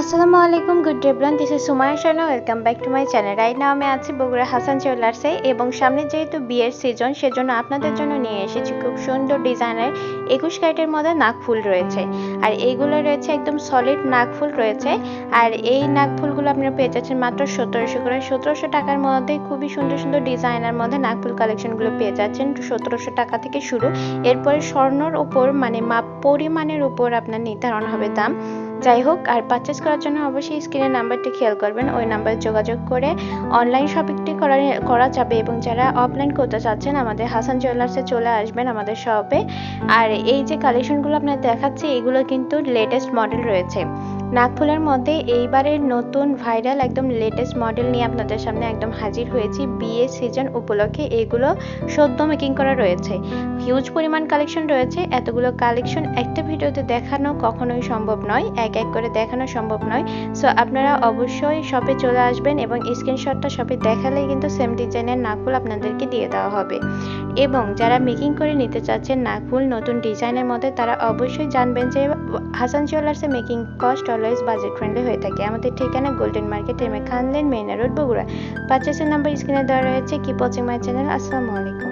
আসসালামু আলাইকুম good day bran this is Sumaya Sharma welcome back to my channel right now আমি আছি বগুড়া হাসান জুয়েলার্সে এবং সামনে যেহেতু বিয়ের সিজন সেজন্য আপনাদের জন্য নিয়ে এসেছি খুব সুন্দর ডিজাইনের একুশ ক্যারেটের মধ্যে নাকফুল রয়েছে। আর এইগুলো রয়েছে একদম সলিড নাকফুল রয়েছে। আর এই নাকফুলগুলো আপনারা পেয়ে যাচ্ছেন মাত্র সতেরোশো করে। সতেরোশো টাকার মধ্যে খুবই সুন্দর সুন্দর ডিজাইনের মধ্যে নাকফুল কালেকশনগুলো পেয়ে যাচ্ছেন সতেরোশো টাকা থেকে শুরু। এরপরে স্বর্ণর উপর মানে মাপ পরিমাণের উপর আপনার নির্ধারণ হবে দাম। যাই হোক, আর পারচেস করার জন্য অবশ্যই স্ক্রিনের নাম্বারটি খেয়াল করবেন। ওই নাম্বারে যোগাযোগ করে অনলাইন শপিংটি করা করা যাবে এবং যারা অফলাইন করতে চাচ্ছেন, আমাদের হাসান জুয়েলার্সে চলে আসবেন আমাদের শপে আর এই যে কালেকশনগুলো আপনার দেখাচ্ছি, এগুলো কিন্তু লেটেস্ট মডেল রয়েছে। নাগফুলের মধ্যে এইবারের নতুন ভাইরাল একদম লেটেস্ট মডেল নিয়ে আপনাদের সামনে একদম হাজির হয়েছি। বিয়ে সিজন উপলক্ষে এগুলো সদ্য মেকিং করা রয়েছে। হিউজ পরিমাণ কালেকশন রয়েছে। এতগুলো কালেকশন একটা ভিডিওতে দেখানো কখনোই সম্ভব নয়, এক এক করে দেখানো সম্ভব নয়। সো আপনারা অবশ্যই শপে চলে আসবেন এবং স্ক্রিনশটটা শপে দেখালেই কিন্তু সেম ডিজাইনের নাকফুল আপনাদেরকে দিয়ে দেওয়া হবে। এবং যারা মেকিং করে নিতে চাচ্ছেন নাকফুল নতুন ডিজাইনের মধ্যে, তারা অবশ্যই জানবেন যে Hasan জুয়েলার্সে making cost always budget friendly হয়ে থাকে। আমাদের ঠিকানা গোল্ডেন মার্কেট এম এ খানলেন মেইন রোড বগুড়া। পারচেসের নাম্বার স্ক্রিনে দেওয়া রয়েছে। কি ওয়াচিং মাই চ্যানেল আসসালামু আলাইকুম